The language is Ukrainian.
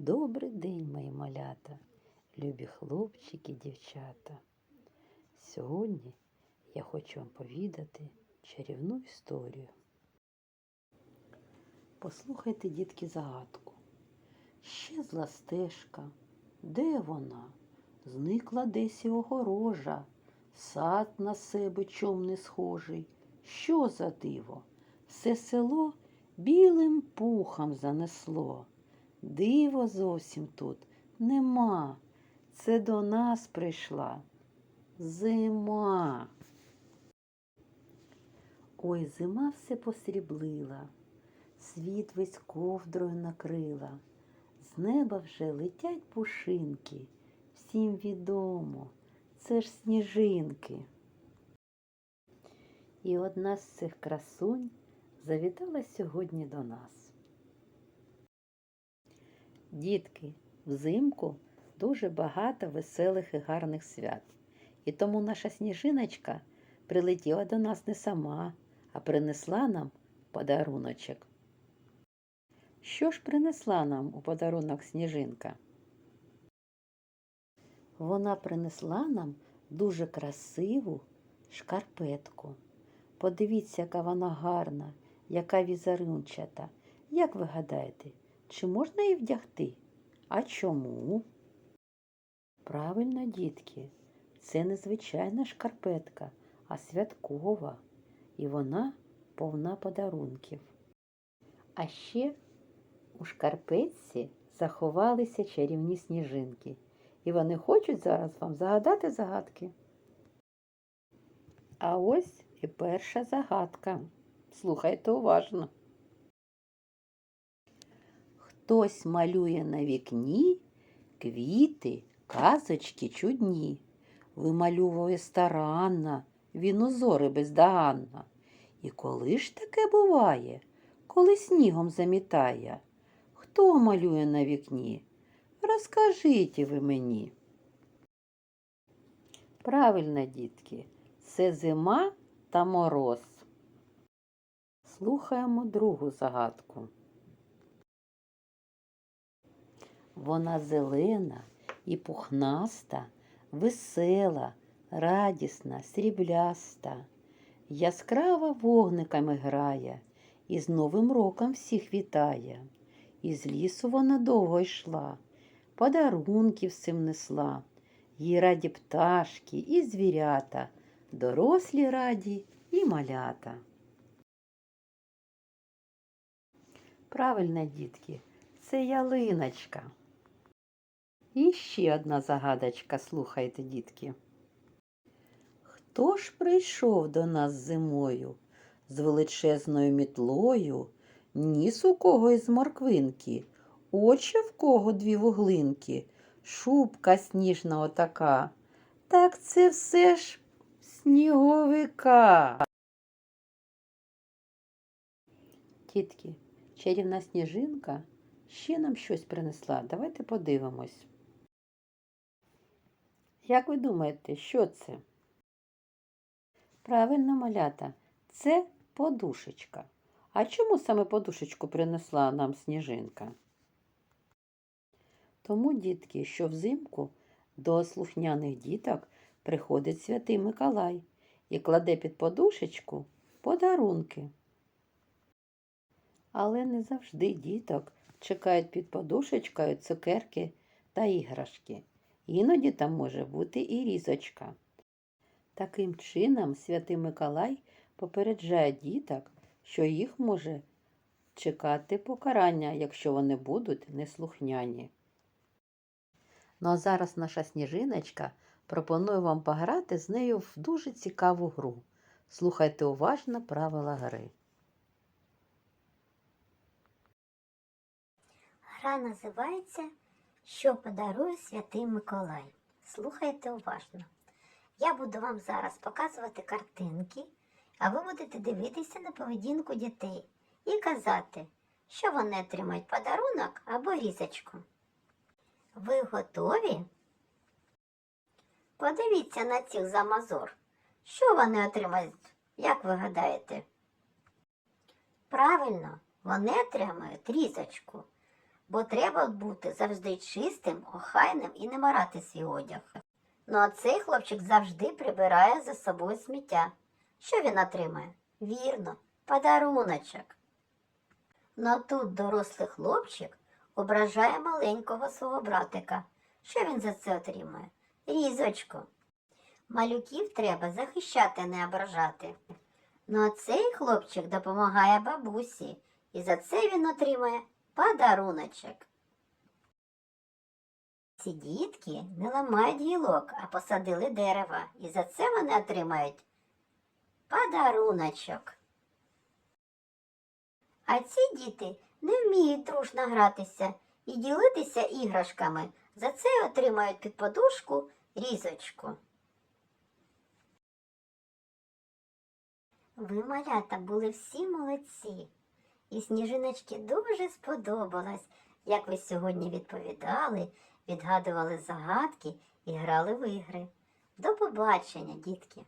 Добрий день, мої малята, любі хлопчики, дівчата. Сьогодні я хочу вам повідати чарівну історію. Послухайте, дітки, загадку. Щезла стежка. Де вона? Зникла десь і огорожа, сад на себе чом не схожий. Що за диво? Все село білим пухом занесло. Диво зовсім тут нема. Це до нас прийшла зима. Ой, зима все посріблила, світ весь ковдрою накрила. З неба вже летять пушинки. Всім відомо, це ж сніжинки. І одна з цих красунь завітала сьогодні до нас. Дітки, взимку дуже багато веселих і гарних свят. І тому наша сніжиночка прилетіла до нас не сама, а принесла нам подаруночок. Що ж принесла нам у подарунок сніжинка? Вона принесла нам дуже красиву шкарпетку. Подивіться, яка вона гарна, яка візерунчата. Як ви гадаєте, чи можна її вдягти? А чому? Правильно, дітки, це не звичайна шкарпетка, а святкова, і вона повна подарунків. А ще у шкарпетці заховалися чарівні сніжинки, і вони хочуть зараз вам загадати загадки. А ось і перша загадка. Слухайте уважно. Хтось малює на вікні квіти, казочки чудні. Вимальовує старанно, він узори бездоганно. І коли ж таке буває, коли снігом замітає? Хто малює на вікні? Розкажіть ви мені. Правильно, дітки, це зима та мороз. Слухаємо другу загадку. Вона зелена і пухнаста, весела, радісна, срібляста, яскрава вогниками грає, і з Новим роком всіх вітає. Із лісу вона довго йшла, подарунків цим несла, їй раді пташки і звірята, дорослі раді і малята. Правильно, дітки, це ялиночка. І ще одна загадочка, слухайте, дітки. Хто ж прийшов до нас зимою з величезною мітлою, ніс у кого із морквинки, очі в кого дві вуглинки, шубка сніжна отака. Так це все ж сніговика. Тітки, чарівна сніжинка ще нам щось принесла. Давайте подивимось. Як ви думаєте, що це? Правильно, малята, це подушечка. А чому саме подушечку принесла нам сніжинка? Тому, дітки, що взимку до слухняних діток приходить святий Миколай і кладе під подушечку подарунки. Але не завжди діток чекають під подушечкою цукерки та іграшки. Іноді там може бути і різочка. Таким чином, святий Миколай попереджає діток, що їх може чекати покарання, якщо вони будуть неслухняні. Ну а зараз наша сніжиночка пропонує вам пограти з нею в дуже цікаву гру. Слухайте уважно правила гри. Гра називається Що подарує святий Миколай. Слухайте уважно. Я буду вам зараз показувати картинки, а ви будете дивитися на поведінку дітей і казати, що вони отримають подарунок або різочку. Ви готові? Подивіться на цих замазор. Що вони отримають, як ви гадаєте? Правильно, вони отримають різочку. Бо треба бути завжди чистим, охайним і не марати свій одяг. Ну а цей хлопчик завжди прибирає за собою сміття. Що він отримає? Вірно, подаруночок. Ну а тут дорослий хлопчик ображає маленького свого братика. Що він за це отримує? Різочку. Малюків треба захищати, не ображати. Ну а цей хлопчик допомагає бабусі, і за це він отримує подаруночок. Ці дітки не ламають гілок, а посадили дерева, і за це вони отримають подаруночок. А ці діти не вміють дружно гратися і ділитися іграшками. За це отримають під подушку різочку. Ви, малята, були всі молодці. І сніжиночки дуже сподобалось, як ви сьогодні відповідали, відгадували загадки і грали в ігри. До побачення, дітки!